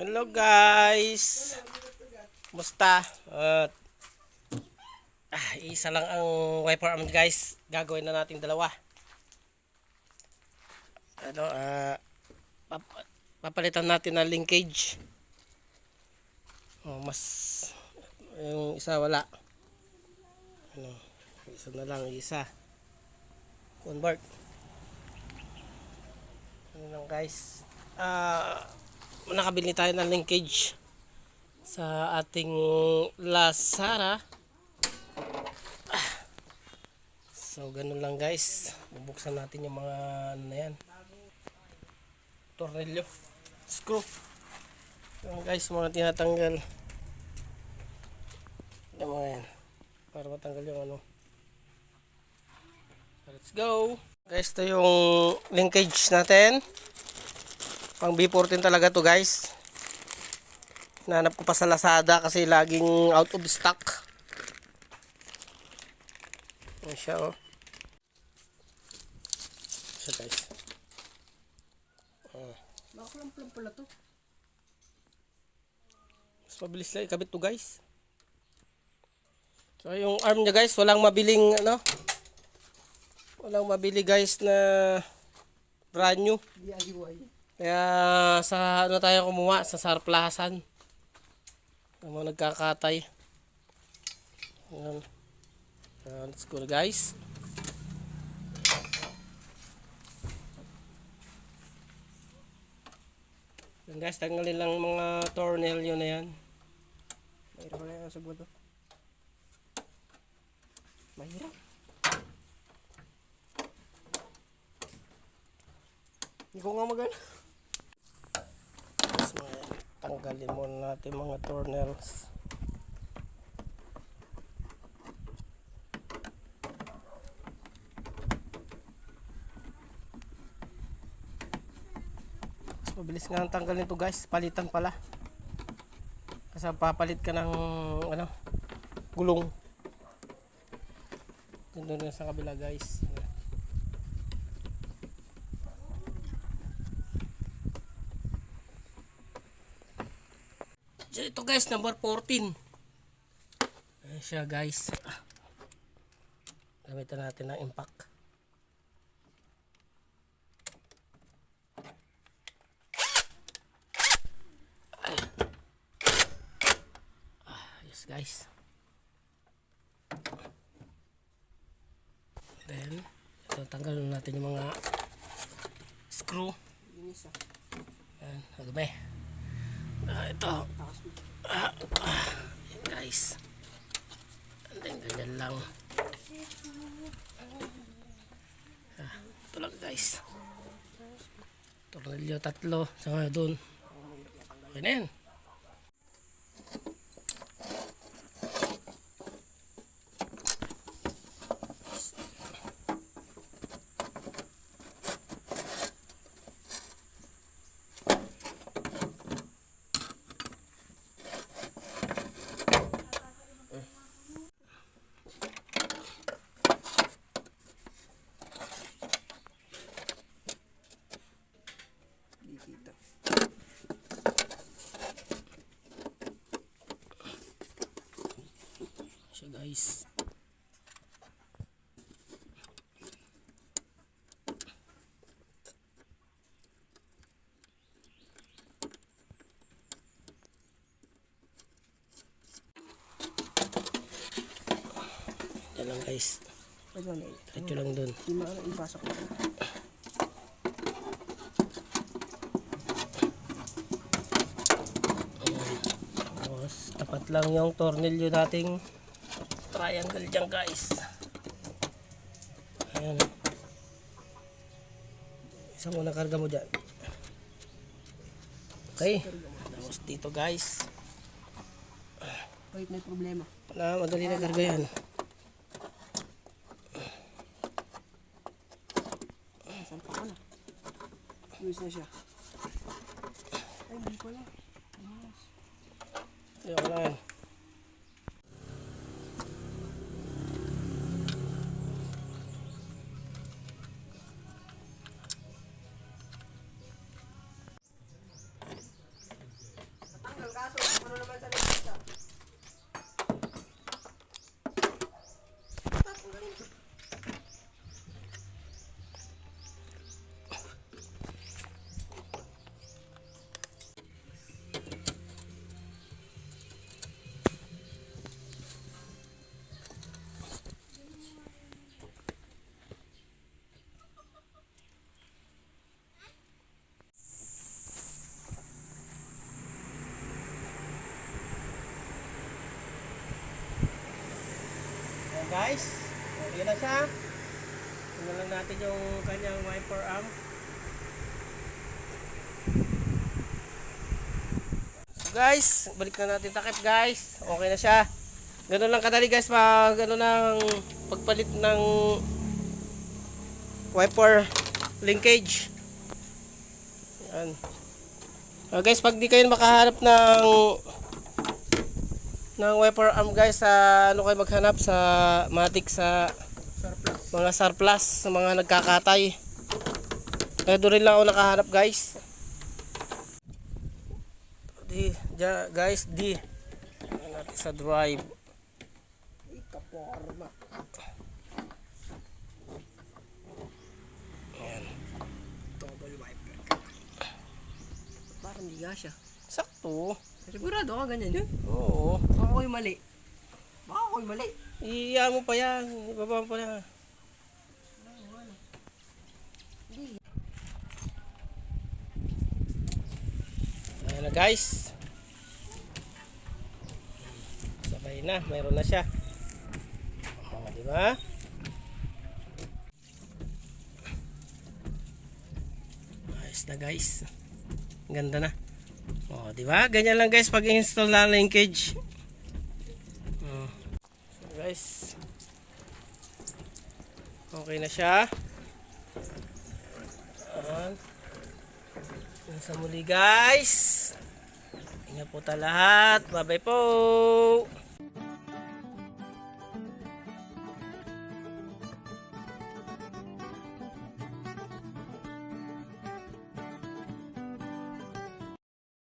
Hello guys. Musta? At ah, isa lang ang wiper arm guys. Gagawin na natin dalawa. Ano, ah pap- papalitan natin ng linkage. Oh, mas yung isa wala. Ano, isa na lang isa. Convert. Ano lang guys. Ah, nakabili tayo ng linkage sa ating Lazara. Ah. So, ganun lang guys. Bubuksan natin yung mga ano na yan. Tornilyo. Screw. Yan guys, mga tinatanggal. Yan mga yan. Para matanggal yung ano. Let's go. Guys, ito yung linkage natin. Pang B14 talaga to guys. Nanap ko pa sa Lazada kasi laging out of stock. Ayan siya oh. Siya guys. Nakakulang pala to. Mas mabilis lang ikabit to guys. So yung arm niya guys, walang mabiling ano. Walang mabili guys na brand new. DIY. Kaya sa ano tayo kumuha sa sarplasan. Ang mga nagkakatay. Ayan. Ayan, let's go guys. Yan guys, tanggalin lang mga tornilyo na yan. Mahirap na yan sa buto. Mahirap. Hindi ko nga magana. Tanggalin muna natin mga tornels. Mas mabilis nga ang tanggal nito guys. Palitan pala. Kasi papalit ka ng ano, gulong. Doon sa kabila guys. So, ito guys, number 14. Ayan siya guys. Gamitan natin ng impact. Ayan. Ah, yes guys. Then, ito tanggalin natin yung mga screw. Ah. Ayan, nagabay. Ah, ito. Ah, guys. And then, ganyan lang. Ah, ito lang guys. Tornilyo tatlo. Sa nga doon. Okay na. Di kita. Siya guys. Yan lang guys. Na eh. Diretso lang dun. Maano ipasok. Tapos, tapat lang yung tornilyo nating triangle dyan guys. Ayan. Isang unang karga mo dyan. Okay. Tapos dito guys. Wait, may problema. Na, madali na karga yan. Saan pa ko na? Luis na siya. Ay, hindi pala. Ayun na yan. का सोडा म्हणून माझा Guys, okay na siya. Tingnan lang natin yung kanyang wiper arm. So guys, balik na natin takip guys. Okay na siya. Ganun lang kadali guys pag ano ng pagpalit ng wiper linkage. Yan. Uh, guys, pag di kayo makahanap ng ng wiper arm guys, sa ano kayo maghanap sa matik sa Surplus. mga surplus, sa mga nagkakatay. Kaya doon rin lang ako nakahanap guys. Di, ja, guys, di. Natin sa drive. Ay, kaporma. Ayan. Double wiper. Parang nga siya. Sakto. Sigurado ka ganyan yun? Oo. Baka ako'y mali. Baka ako'y mali. Iya mo pa yan. Ibaba mo pa yan. Ayan na guys. Sabay na. Mayroon na siya. O, di ba? Ayos na guys. Ganda na. O, di ba? Ganyan lang guys pag install na linkage. O. So guys. Okay na siya. Ayan. Sa muli guys. Ingat po ta lahat. Bye bye po.